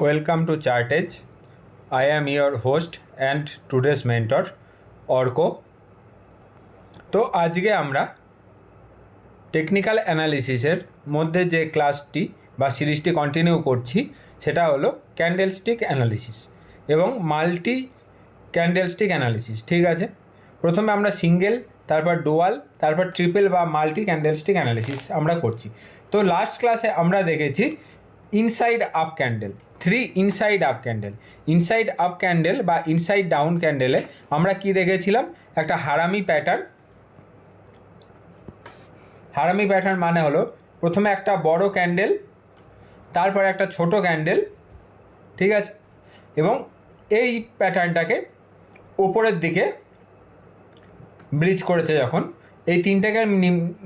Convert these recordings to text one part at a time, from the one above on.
Welcome to Chartage. I am your host and today's mentor, Arka তো আজকে আমরা technical অ্যানালিসিসের মধ্যে যে ক্লাসটি বা সিরিজটি কন্টিনিউ করছি সেটা হলো ক্যান্ডেলস্টিক অ্যানালিসিস এবং মাল্টি ক্যান্ডেলস্টিক অ্যানালিসিস ঠিক আছে? প্রথমে আমরা সিঙ্গেল তারপর ডোয়াল তারপর ট্রিপল বা মাল্টি ক্যান্ডেলস্টিক অ্যানালিসিস আমরা করছি। তো লাস্ট ক্লাসে আমরা দেখেছি inside up candle three inside up candle inside up candle বা ইনসাইড ডাউন ক্যান্ডেলে আমরা কি দেখেছিলাম? একটা হারামি প্যাটার্ন হারামি প্যাটার্ন মানে হলো, প্রথমে একটা বড় ক্যান্ডেল তারপরে একটা ছোট ক্যান্ডেল ঠিক আছে? এবং এই প্যাটার্নটাকে ওপরের দিকে ব্রিজ করেছে যখন, এই তিনটাকে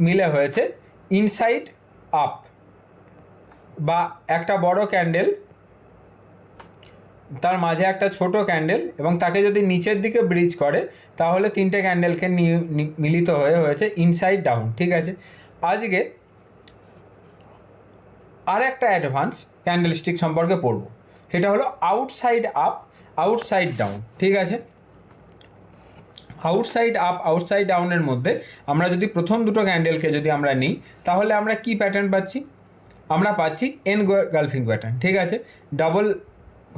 মিলে হয়েছে ইনসাইড আপ বা একটা বড় ক্যান্ডেল তার মাঝে একটা ছোট ক্যান্ডেল এবং তাকে যদি নিচের দিকে ব্রিজ করে, তাহলে তিনটে ক্যান্ডেলকে মিলিত হয়ে হয়েছে ইনসাইড ডাউন ঠিক আছে? আজকে আর একটা অ্যাডভান্স ক্যান্ডেল স্টিক সম্পর্কে পড়ব। সেটা হলো আউটসাইড আপ আউটসাইড ডাউন ঠিক আছে? আউটসাইড আপ আউটসাইড ডাউনের মধ্যে আমরা যদি প্রথম দুটো ক্যান্ডেলকে যদি আমরা নিই, তাহলে আমরা কি প্যাটার্ন পাচ্ছি? আমরা পাচ্ছি এন গালফিং প্যাটার্ন ঠিক আছে? ডাবল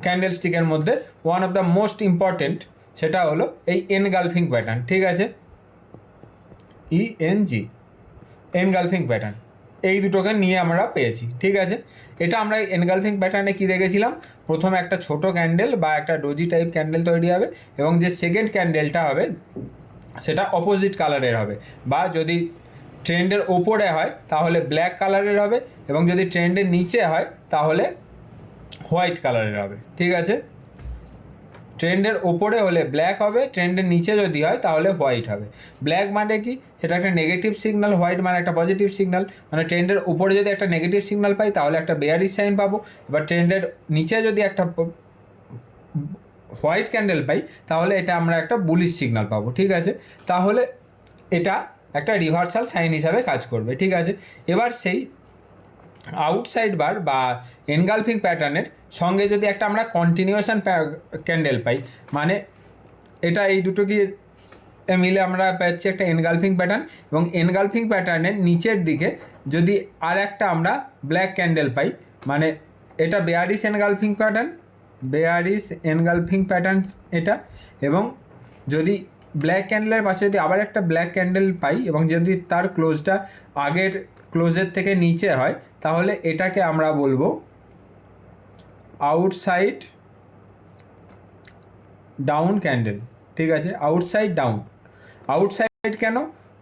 ক্যান্ডেল স্টিকের মধ্যে one of the most important সেটা হলো এই এন গালফিং প্যাটার্ন ঠিক আছে? E N G engulfing pattern এই দুটোকে নিয়ে আমরা পেয়েছি, ঠিক আছে? এটা আমরা এনগালফিং প্যাটার্নে কী দেখেছিলাম? প্রথমে একটা ছোট ক্যান্ডেল বা একটা ডোজি টাইপ ক্যান্ডেল তৈরি হবে এবং যে সেকেন্ড ক্যান্ডেলটা হবে, সেটা অপোজিট কালারের হবে। বা যদি ট্রেন্ডের ওপরে হয়, তাহলে ব্ল্যাক কালারের হবে এবং যদি ট্রেন্ডের নিচে হয়, তাহলে হোয়াইট কালারের হবে, ঠিক আছে? ট্রেন্ডের ওপরে হলে ব্ল্যাক হবে, ট্রেন্ডের নিচে যদি হয় তাহলে হোয়াইট হবে। ব্ল্যাক মানে কি? সেটা একটা নেগেটিভ সিগনাল হোয়াইট মানে একটা পজিটিভ সিগনাল মানে ট্রেন্ডের উপরে যদি একটা নেগেটিভ সিগনাল পাই তাহলে একটা বেয়ারি সাইন পাবো। এবার ট্রেন্ডের নিচে যদি একটা হোয়াইট ক্যান্ডেল পাই তাহলে এটা আমরা একটা বুলিশ সিগনাল পাবো, ঠিক আছে? তাহলে এটা একটা রিভার্সাল সাইন হিসাবে কাজ করবে, ঠিক আছে? এবার সেই আউটসাইড বার বা এনগালফিং প্যাটার্নের সঙ্গে যদি একটা আমরা কন্টিনিউশন ক্যান্ডেল পাই মানে এটা এই দুটো কি মিলে আমরা পাচ্ছি একটা এনগালফিং প্যাটার্ন এবং এনগালফিং প্যাটার্নের নিচের দিকে যদি আর একটা আমরা ব্ল্যাক ক্যান্ডেল পাই মানে এটা bearish engulfing pattern bearish engulfing pattern এটা এবং যদি ব্ল্যাক ক্যান্ডেলের পাশে যদি আবার একটা ব্ল্যাক ক্যান্ডেল পাই এবং যদি তার ক্লোজটা আগের ক্লোজের থেকে নিচে হয়, তাহলে এটাকে আমরা বলব আউটসাইড ডাউন ক্যান্ডেল ঠিক আছে? আউটসাইড ডাউন আউটসাইড কেন?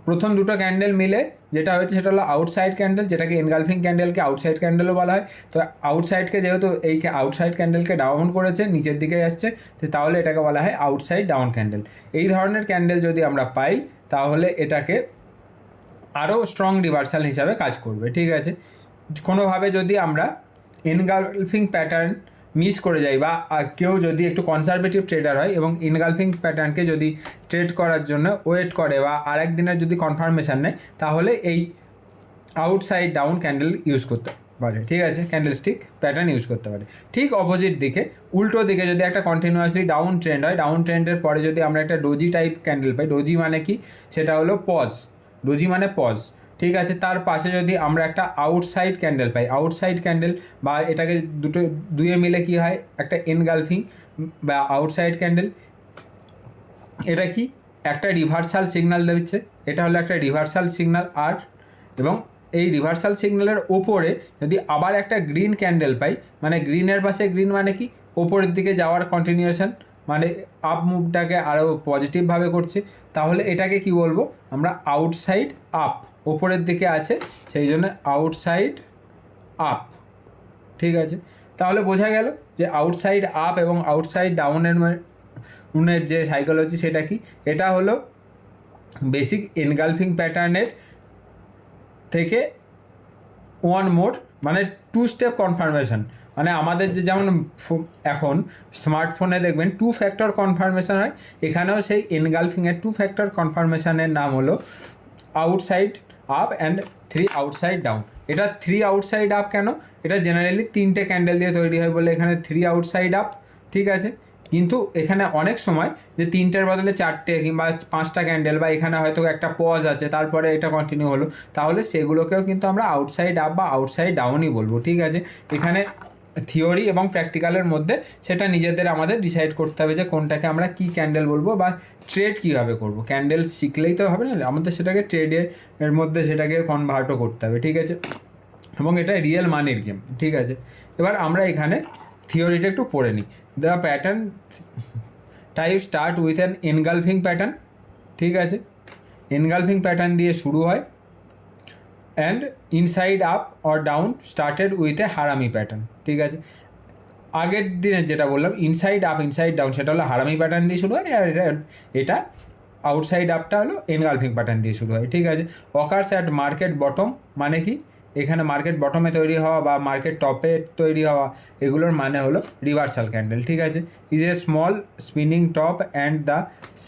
প্রথম দুটো ক্যান্ডেল মিলে যেটা হয়েছে সেটা হলো আউটসাইড ক্যান্ডেল যেটাকে এনগালফিং ক্যান্ডেলকে আউটসাইড ক্যান্ডেলও বলা হয়। তো আউটসাইডকে যেহেতু এই আউটসাইড ক্যান্ডেলকে ডাউন করেছে, নিচের দিকে যাচ্ছে তাহলে এটাকে বলা হয় আউটসাইড ডাউন ক্যান্ডেল এই ধরনের ক্যান্ডেল যদি আমরা পাই, তাহলে এটাকে আরও স্ট্রং রিভার্সাল হিসাবে কাজ করবে, ঠিক আছে? কোনোভাবে যদি আমরা এনগালফিং প্যাটার্ন মিস করে যাই বা কেউ যদি একটু কনজারভেটিভ ট্রেডার হয় এবং ইনগালফিং প্যাটার্নকে যদি ট্রেড করার জন্য ওয়েট করে বা আরেক দিনের যদি কনফার্মেশন নেয়, তাহলে এই আউটসাইড ডাউন ক্যান্ডেল ইউজ করতে পারে, ঠিক আছে? ক্যান্ডেল স্টিক প্যাটার্ন ইউজ করতে পারে। ঠিক অপোজিট দিকে, উল্টো দিকে যদি একটা কন্টিনিউয়াসলি ডাউন ট্রেন্ড হয় ডাউন ট্রেন্ডের পরে যদি আমরা একটা ডোজি টাইপ ক্যান্ডেল পাই ডোজি মানে কি? সেটা হলো পজ ডোজি মানে পজ ঠিক আছে? তার পাশে যদি আমরা একটা আউটসাইড ক্যান্ডেল পাই আউটসাইড ক্যান্ডেল বা এটাকে দুটো, দুয়ে মিলে কি হয়? একটা এনগালফিং বা আউটসাইড ক্যান্ডেল এটা কি? একটা রিভার্সাল সিগন্যাল দিচ্ছে। এটা হলো একটা রিভার্সাল সিগন্যাল আর, এবং এই রিভার্সাল সিগন্যালের ওপরে যদি আবার একটা গ্রিন ক্যান্ডেল পাই মানে গ্রিনের পাশে গ্রিন মানে কি? ওপরের দিকে যাওয়ার কন্টিনিউশন মানে আপ মুভটাকে আরও পজিটিভভাবে করছে। তাহলে এটাকে কি বলব? আমরা আউটসাইড আপ ওপরের দিকে আছে, সেই জন্য আউটসাইড আপ ঠিক আছে? তাহলে বোঝা গেল যে আউটসাইড আপ এবং আউটসাইড ডাউনের উনের যে সাইকোলজি সেটা কি? এটা হলো বেসিক এনগালফিং প্যাটার্নের থেকে ওয়ান মোর মানে টু স্টেপ কনফার্মেশন মানে আমাদের যে যেমন এখন স্মার্টফোনে দেখবেন টু ফ্যাক্টর কনফার্মেশন হয়। এখানেও সেই এনগালফিংয়ের টু ফ্যাক্টর কনফার্মেশনের নাম হলো outside up and three outside down এটা থ্রি আউটসাইড আপ কেন? এটা জেনারেলি তিনটে ক্যান্ডেল দিয়ে তৈরি হয় বলে এখানে থ্রি আউটসাইড আপ ঠিক আছে? কিন্তু এখানে অনেক সময় যে তিনটের বদলে চারটে কিংবা পাঁচটা ক্যান্ডেল বা এখানে হয়তো একটা পজ আছে, তারপরে এটা কন্টিনিউ হলো, তাহলে সেগুলোকেও কিন্তু আমরা আউটসাইড আপ বা আউটসাইড ডাউনই বলব, ঠিক আছে? এখানে থিওরি এবং প্র্যাকটিক্যালের মধ্যে সেটা নিজেদের আমাদের ডিসাইড করতে হবে যে কোনটাকে আমরা কি ক্যান্ডেল বলব বা ট্রেড কীভাবে করব। ক্যান্ডেল শিখলেই তো হবে না, আমাদের সেটাকে ট্রেডের মধ্যে সেটাকে কনভার্টও করতে হবে, ঠিক আছে? এবং এটা রিয়েল মানির গেম ঠিক আছে? এবার আমরা এখানে থিওরিটা একটু পড়ে নিই। The pattern type start with an engulfing pattern ঠিক আছে? এনগালফিং প্যাটার্ন দিয়ে শুরু হয়। And inside up or down started with a harami pattern ঠিক আছে? আগের দিনে যেটা বললাম ইনসাইড আপ ইনসাইড ডাউন সেটা হলো হারামি প্যাটার্ন দিয়ে শুরু হয়, আর এটা এটা আউটসাইড আপটা হলো এনগালফিং প্যাটার্ন দিয়ে শুরু হয়, ঠিক আছে? অকার্স অ্যাট মার্কেট বটম মানে কি? এখানে মার্কেট বটমে তৈরি হওয়া বা মার্কেট টপে তৈরি হওয়া, এগুলোর মানে হলো রিভার্সাল ক্যান্ডেল ঠিক আছে? Is a small spinning top and the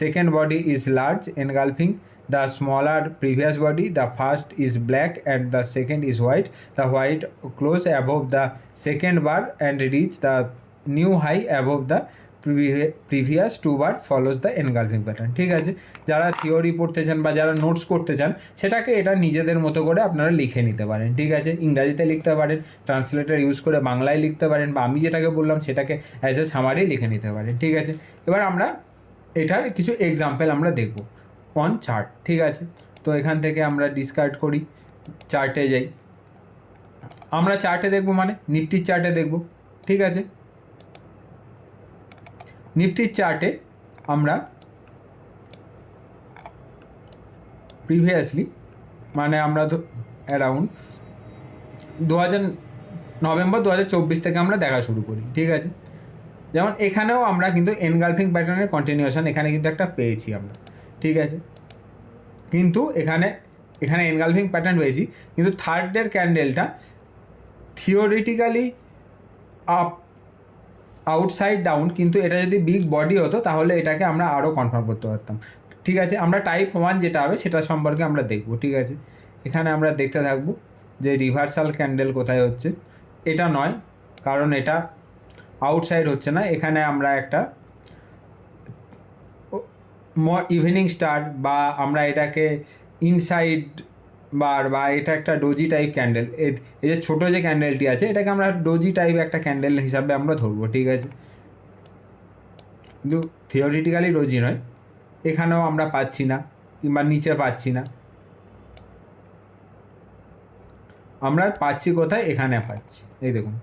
second body is large engulfing the smaller previous body the first is black and the second is white the white close above the second bar and reach the new high above the previous two bar follows the engulfing pattern ঠিক আছে যারা theory পড়তে চান বা যারা notes করতে চান সেটাকে এটা নিজেদের মতো করে আপনারা লিখে নিতে পারেন ঠিক আছে ইংরাজিতে লিখতে পারেন ট্রান্সলেটার ইউজ করে বাংলায় লিখতে পারেন বা আমি যেটাকে বললাম সেটাকে অ্যাজ এ সামারি লিখে নিতে পারেন ঠিক আছে এবার আমরা এটার কিছু এক্সাম্পল আমরা দেখব অন চার্ট ঠিক আছে? তো এখান থেকে আমরা ডিসকার্ড করি চার্টে যাই। আমরা চার্টে দেখব মানে নিফটির চার্টে দেখব, ঠিক আছে? নিফটির চার্টে আমরা প্রিভিয়াসলি মানে আমরা অ্যারাউন্ড দু হাজার নভেম্বর দু হাজার চব্বিশ থেকে আমরা দেখা শুরু করি, ঠিক আছে? যেমন এখানেও আমরা কিন্তু এনগালফিং প্যাটার্নের কন্টিনিউশন এখানে কিন্তু একটা পেয়েছি আমরা। ঠিক আছে? কিন্তু এখানে এখানে এনগালফিং প্যাটার্ন পেয়েছি। কিন্তু থার্ডের ক্যান্ডেলটা থিওরিটিক্যালি আপ আউটসাইড ডাউন কিন্তু এটা যদি বিগ বডি হতো, তাহলে এটাকে আমরা আরও কনফার্ম করতে পারতাম। ঠিক আছে? আমরা টাইপ ওয়ান যেটা হবে, সেটা সম্পর্কে আমরা দেখব, ঠিক আছে? এখানে আমরা দেখতে থাকব যে রিভার্সাল ক্যান্ডেল কোথায় হচ্ছে। এটা নয়, কারণ এটা আউটসাইড হচ্ছে না। এখানে আমরা একটা ইভিনিং স্টার বা আমরা এটাকে ইনসাইড বার বা এটা একটা ডোজি টাইপ ক্যান্ডেল এই যে ছোটো যে ক্যান্ডেলটি আছে, এটাকে আমরা ডোজি টাইপ একটা ক্যান্ডেল হিসাবে আমরা ধরবো, ঠিক আছে? কিন্তু থিওরিটিক্যালি ডোজি নয়। এখানেও আমরা পাচ্ছি না, কিংবা নিচে পাচ্ছি না। আমরা পাচ্ছি কোথায়? এখানে পাচ্ছি। এই দেখুন।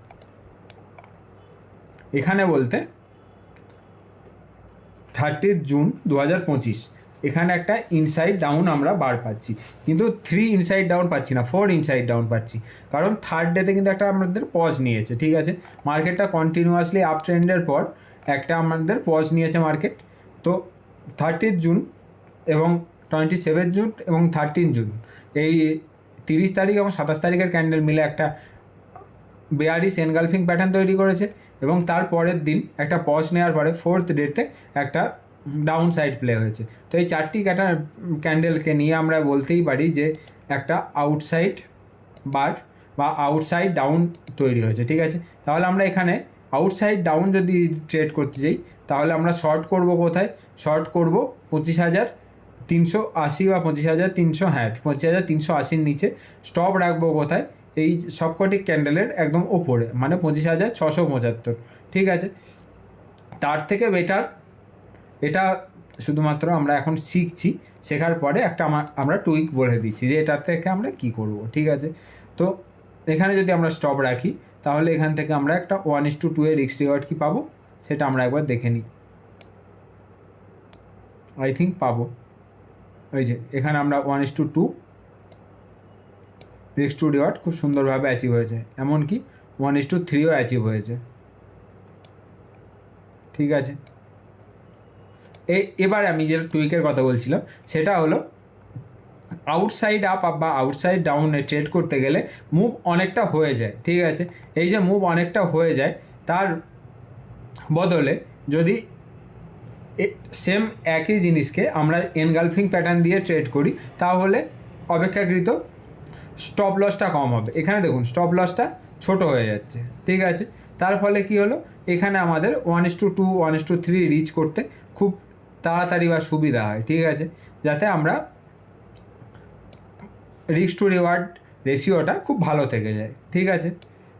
এখানে বলতে থার্টি জুন দু হাজার পঁচিশ এখানে একটা ইনসাইড ডাউন আমরা বার পাচ্ছি। কিন্তু থ্রি ইনসাইড ডাউন পাচ্ছি না ফোর ইনসাইড ডাউন পাচ্ছি। কারণ থার্ড ডেতে কিন্তু একটা আমাদের পজ নিয়েছে, ঠিক আছে? মার্কেটটা কন্টিনিউয়াসলি আপ ট্রেন্ডের পর একটা আমাদের পজ নিয়েছে মার্কেট তো থার্টি জুন এবং টোয়েন্টি সেভেন জুন এবং থার্টিন জুন এই তিরিশ তারিখ এবং সাতাশ তারিখের ক্যান্ডেল মিলে একটা বেয়ারিস এনগালফিং প্যাটার্ন তৈরি করেছে এবং তার পরের দিন একটা পজ নেওয়ার পরে ফোর্থ ডেতে একটা ডাউন সাইড প্লে হয়েছে। তো এই চারটি ক্যাটা ক্যান্ডেলকে নিয়ে আমরা বলতেই পারি যে একটা আউটসাইড বার বা আউটসাইড ডাউন তৈরি হয়েছে, ঠিক আছে? তাহলে আমরা এখানে আউটসাইড ডাউন যদি ট্রেড করতে যাই, তাহলে আমরা শর্ট করব কোথায়? শর্ট করব পঁচিশ হাজার তিনশো আশি বা পঁচিশ হাজার তিনশো হ্যাঁ পঁচিশ হাজার তিনশো আশির নিচে। স্টপ রাখব কোথায়? এই সবকটি ক্যান্ডেলের একদম ওপরে মানে পঁচিশ হাজার ছশো পঁচাত্তর, ঠিক আছে? তার থেকে বেটার এটা শুধুমাত্র আমরা এখন শিখছি, শেখার পরে একটা আমা- আমরা টুইক বলে দিচ্ছি যে এটা থেকে আমরা কি করব, ঠিক আছে? তো এখানে যদি আমরা স্টপ রাখি, তাহলে এখান থেকে আমরা একটা ওয়ান ইস টু টু এর রিক্স রিওয়ার্ড কী পাবো? সেটা আমরা একবার দেখে নিই। আই থিঙ্ক পাবো। ওই যে, এখানে আমরা ওয়ান ইস টু টু রিক্স টু রিওয়ার্ড খুব সুন্দরভাবে অ্যাচিভ হয়েছে। এমনকি ওয়ান ইস টু থ্রিও অ্যাচিভ হয়েছে। ঠিক আছে? এ, এবার আমি যেটা টুইকের কথা বলছিলাম, সেটা হলো আউটসাইড আপ বা আউটসাইড ডাউনে ট্রেড করতে গেলে মুভ অনেকটা হয়ে যায়। ঠিক আছে? এই যে মুভ অনেকটা হয়ে যায়, তার বদলে যদি সেম একই জিনিসকে আমরা এনগালফিং প্যাটার্ন দিয়ে ট্রেড করি, তাহলে অপেক্ষাকৃত স্টপ লসটা কম হবে। এখানে দেখুন স্টপ লসটা ছোট হয়ে যাচ্ছে। ঠিক আছে? তার ফলে কি হলো? এখানে আমাদের one is to two one is to three reach করতে খুব তাড়াতাড়ি বা সুবিধা হয়। ঠিক আছে? যাতে আমরা রিস্ক টু রিওয়ার্ড রেশিওটা খুব ভালো থেকে যায়। ঠিক আছে?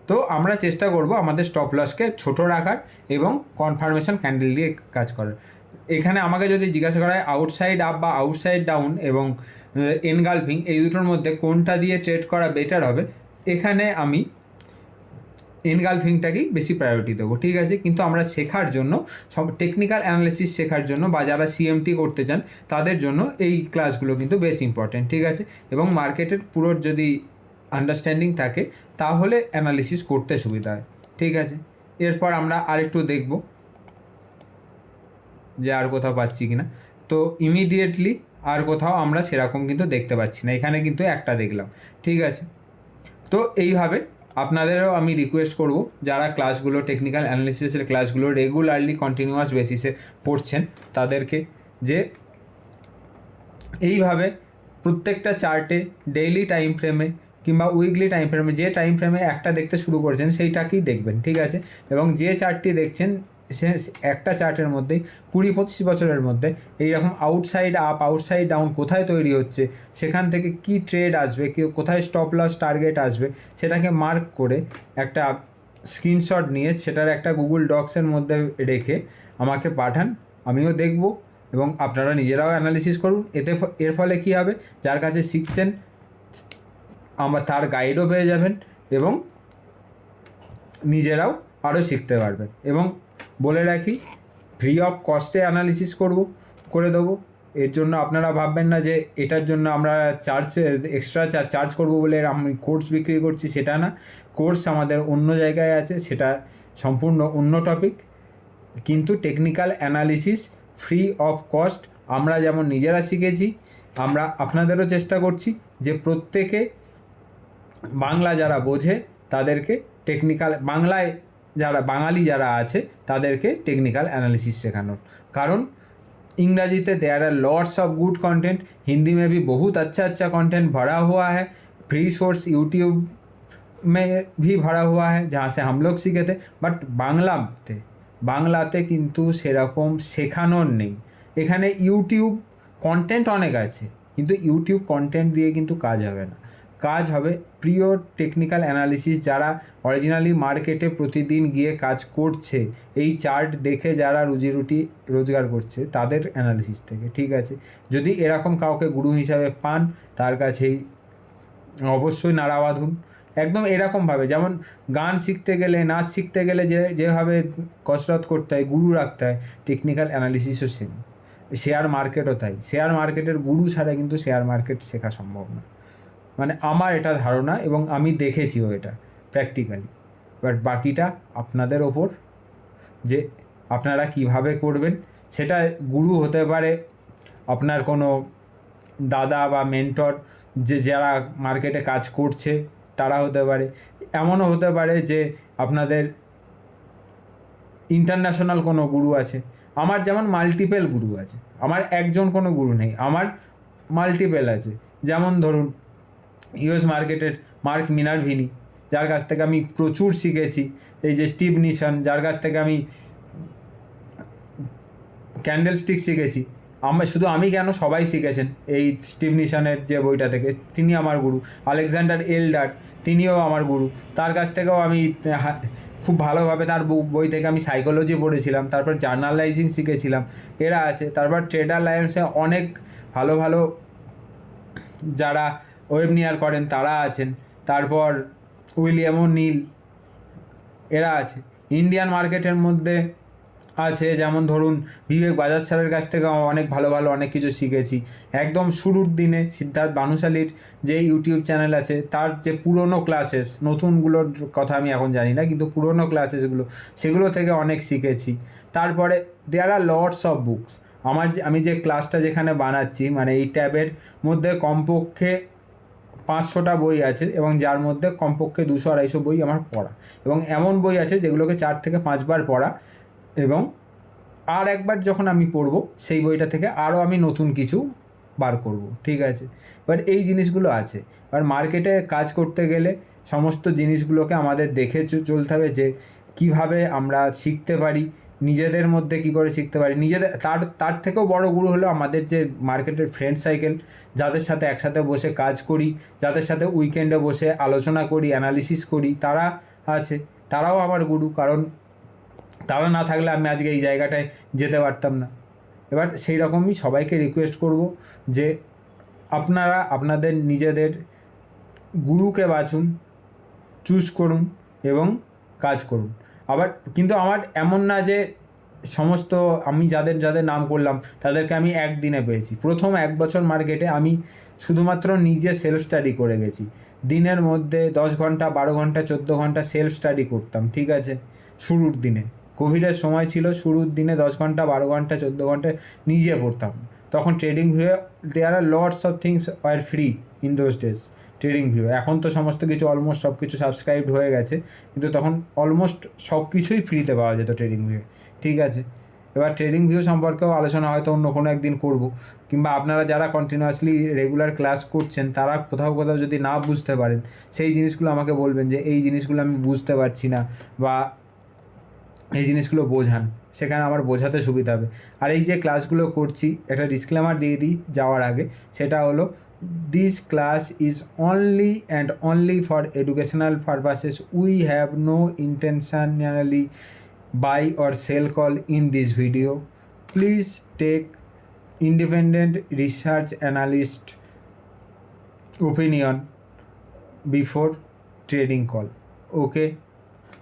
তো আমরা চেষ্টা করব আমাদের স্টপ লসকে ছোট রাখার এবং কনফার্মেশন ক্যান্ডেল দিয়ে কাজ করার। এখানে আমাকে যদি জিজ্ঞাসা করা হয় আউটসাইড আপ বা আউটসাইড ডাউন এবং এনগালফিং এই দুটোর মধ্যে কোনটা দিয়ে ট্রেড করা বেটার হবে, এখানে আমি এনগালফিংটাকেই বেশি প্রায়োরিটি দেবো। ঠিক আছে? কিন্তু আমরা শেখার জন্য, সব টেকনিক্যাল অ্যানালিসিস শেখার জন্য বা যারা সিএমটি করতে চান, তাদের জন্য এই ক্লাসগুলো কিন্তু বেশ ইম্পর্টেন্ট ঠিক আছে? এবং মার্কেটের পুরো যদি আন্ডারস্ট্যান্ডিং থাকে, তাহলে অ্যানালিসিস করতে সুবিধা হয়, ঠিক আছে? এরপর আমরা আরেকটু দেখব যে আর কোথাও পাচ্ছি কিনা। তো ইমিডিয়েটলি আর কোথাও আমরা সেরকম কিন্তু দেখতে পাচ্ছি না। এখানে কিন্তু একটা দেখলাম। ঠিক আছে? তো এইভাবে আপনাদেরও আমি রিকোয়েস্ট করব, যারা ক্লাসগুলো টেকনিক্যাল অ্যানালিসিসের ক্লাসগুলো রেগুলারলি কন্টিনিউয়াস বেসিসে পড়ছেন, তাদেরকে যে এইভাবে প্রত্যেকটা চার্টে ডেইলি টাইম ফ্রেমে কিংবা উইকলি টাইম ফ্রেমে যে টাইম ফ্রেমে একটা দেখতে শুরু করছেন সেইটাকেই দেখবেন? ঠিক আছে? এবং যে চার্টটি দেখছেন সে একটা চার্টের মধ্যেই কুড়ি পঁচিশ বছরের মধ্যে এইরকম আউটসাইড আপ আউটসাইড ডাউন কোথায় তৈরি হচ্ছে, সেখান থেকে কি ট্রেড আসবে, কি, কোথায় স্টপ লস টার্গেট আসবে, সেটাকে মার্ক করে একটা স্ক্রিনশট নিয়ে সেটার একটা গুগল ডক্সের মধ্যে রেখে আমাকে পাঠান, আমিও দেখব এবং আপনারা নিজেরাও অ্যানালিসিস করুন। এতে এর ফলে কী হবে? যার কাছে শিখছেন, আমার, তার গাইডও পেয়ে যাবেন এবং নিজেরাও আরও শিখতে পারবেন এবং বলে রাখি ফ্রি অফ কস্টে অ্যানালিসিস করব, করে দেবো। এর জন্য আপনারা ভাববেন না যে এটার জন্য আমরা চার্জ এক্সট্রা চার্জ করব বলে আমি কোর্স বিক্রি করছি, সেটা না। কোর্স আমাদের অন্য জায়গায় আছে, সেটা সম্পূর্ণ অন্য টপিক কিন্তু technical analysis free of cost আমরা যেমন নিজেরা শিখেছি, আমরা আপনাদেরও চেষ্টা করছি যে প্রত্যেকে বাংলা যারা বোঝে, তাদেরকে টেকনিক্যাল বাংলায় যারা বাঙালি যারা আছে, তাদেরকে টেকনিক্যাল অ্যানালিসিস শেখানোর। কারণ ইংরাজিতে there are are of good good Hindi Hindi में भी আচ্ছা আচ্ছা अच्छा कंटेंट भरा हुआ है फ्री सोर्स यूट्यूब में भी भरा हुआ है जहाँ से हम लोग सीखे বাংলাতে বাংলাতে কিন্তু সেরকম শেখানোর নেই। এখানে ইউটিউব কন্টেন্ট অনেক আছে, কিন্তু ইউটিউব কন্টেন্ট দিয়ে কিন্তু কাজ হবে না। কাজ হবে। প্রিয় টেকনিক্যাল অ্যানালিসিস যারা অরিজিনালি মার্কেটে প্রতিদিন গিয়ে কাজ করছে, এই চার্ট দেখে যারা রুজি রুটি রোজগার করছে, তাদের অ্যানালিসিস থেকে, ঠিক আছে? যদি এরকম কাউকে গুরু হিসাবে পান, তার কাছেই অবশ্যই নাড়া বাঁধুন। একদম এরকমভাবে, যেমন গান শিখতে গেলে, নাচ শিখতে গেলে যে, যেভাবে কসরত করতে হয়, গুরু রাখতে হয় টেকনিক্যাল অ্যানালিসিসও সেম শেয়ার মার্কেটও তাই। শেয়ার মার্কেটের গুরু ছাড়া কিন্তু শেয়ার মার্কেট শেখা সম্ভব না। মানে আমার এটা ধারণা এবং আমি দেখেছিও এটা প্র্যাকটিক্যালি বাট বাকিটা আপনাদের ওপর যে আপনারা কীভাবে করবেন, সেটা গুরু হতে পারে আপনার কোনো দাদা বা মেন্টর যে যারা মার্কেটে কাজ করছে, তারা হতে পারে। এমনও হতে পারে যে আপনাদের ইন্টারন্যাশনাল কোনো গুরু আছে, আমার যেমন মাল্টিপেল গুরু আছে, আমার একজন কোনো গুরু নেই, আমার মাল্টিপেল আছে। যেমন ধরুন ইউএস মার্কেটের মার্ক মিনারভিনি যার কাছ থেকে আমি প্রচুর শিখেছি। এই যে স্টিভ নিশন যার কাছ থেকে আমি ক্যান্ডেল স্টিক শিখেছি। আমি, শুধু আমি কেন সবাই শিখেছেন এই স্টিভ নিশানের যে বইটা থেকে? তিনি আমার গুরু। আলেকজান্ডার এলডার তিনিও আমার গুরু। তার কাছ থেকেও আমি খুব ভালোভাবে তার বই থেকে আমি সাইকোলজি পড়েছিলাম, তারপর জার্নালাইজিং শিখেছিলাম। এরা আছে। তারপর ট্রেডার লাইন্সে অনেক ভালো ভালো যারা ওয়েবনিয়ার করেন, তারা আছেন। তারপর উইলিয়াম ও নীল, এরা আছে। ইন্ডিয়ান মার্কেটের মধ্যে আছে, যেমন ধরুন বিবেক বাজাজ স্যারের কাছ থেকে অনেক ভালো ভালো অনেক কিছু শিখেছি। একদম শুরুর দিনে সিদ্ধার্থ বানুশালীর যে ইউটিউব চ্যানেল আছে, তার যে পুরনো ক্লাসেস, নতুনগুলোর কথা আমি এখন জানি না, কিন্তু পুরনো ক্লাসেসগুলো, সেগুলো থেকে অনেক শিখেছি। তারপরে there are lots of books আমার আমি যে ক্লাসটা যেখানে বানাচ্ছি মানে এই ট্যাবের মধ্যে কমপক্ষে পাঁচশোটা বই আছে এবং যার মধ্যে কমপক্ষে দুশো আড়াইশো বই আমার পড়া। এবং এমন বই আছে যেগুলোকে চার থেকে পাঁচবার পড়া এবং আর একবার যখন আমি পড়ব, সেই বইটা থেকে আরও আমি নতুন কিছু বার করব, ঠিক আছে? এবার এই জিনিসগুলো আছে। এবার মার্কেটে কাজ করতে গেলে সমস্ত জিনিসগুলোকে আমাদের দেখে চলতে হবে যে কীভাবে আমরা শিখতে পারি নিজেদের মধ্যে কি করে শিখতে পারি? নিজেদের, তার তার থেকেও বড় গুরু হলো আমাদের যে মার্কেটের ফ্রেন্ড সাইকেল যাদের সাথে একসাথে বসে কাজ করি, যাদের সাথে উইকেন্ডে বসে আলোচনা করি অ্যানালিসিস করি, তারা আছে, তারাও আমার গুরু, কারণ তারা না থাকলে আমি আজকে এই জায়গাটায় যেতে পারতাম না। এবার সেই রকমই সবাইকে রিকোয়েস্ট করব যে আপনারা আপনাদের নিজেদের গুরুকে বাছুন চুজ করুন এবং কাজ করুন। আবার কিন্তু আমার এমন না যে সমস্ত আমি যাদের যাদের নাম করলাম, তাদেরকে আমি একদিনে পেয়েছি। প্রথম এক বছর মার্কেটে আমি শুধুমাত্র নিজে সেলফ স্টাডি করে গেছি। দিনের মধ্যে দশ ঘণ্টা, বারো ঘণ্টা, চোদ্দ ঘণ্টা সেলফ স্টাডি করতাম, ঠিক আছে? শুরুর দিনে। কোভিডের সময় ছিল, শুরুর দিনে দশ ঘণ্টা, বারো ঘণ্টা, চোদ্দ ঘণ্টা নিজে পড়তাম তখন trading ভিউয়ে there are lots of things are free in those days trading view এখন তো সমস্ত কিছু অলমোস্ট সব কিছু সাবস্ক্রাইবড হয়ে গেছে, কিন্তু তখন অলমোস্ট সব কিছুই ফ্রিতে পাওয়া যেত ট্রেডিং ভিউ ঠিক আছে? এবার ট্রেডিং ভিউ সম্পর্কেও আলোচনা হয়তো অন্য কোনো একদিন করব, কিংবা আপনারা যারা কন্টিনিউয়াসলি রেগুলার ক্লাস করছেন, তারা কোথাও কোথাও যদি না বুঝতে পারেন, সেই জিনিসগুলো আমাকে বলবেন যে, এই জিনিসগুলো আমি বুঝতে পারছি না, বা, এই জিনিসগুলো বোঝান, সেখানে আমার বোঝাতে সুবিধা হবে। আর এই যে ক্লাসগুলো করছি, একটা ডিসক্লেমার দিয়ে দিই যাওয়ার আগে, সেটা হলো this class is only and only for educational purposes we have no intentionally buy or sell call in this video please take independent research analyst opinion before trading call okay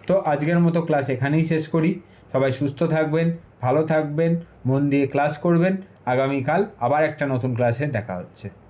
তো আজকের মতো class এখানেই শেষ করি। সবাই সুস্থ থাকবেন, ভালো থাকবেন, মন দিয়ে ক্লাস করবেন। আগামীকাল আবার একটা নতুন ক্লাসে দেখা হচ্ছে।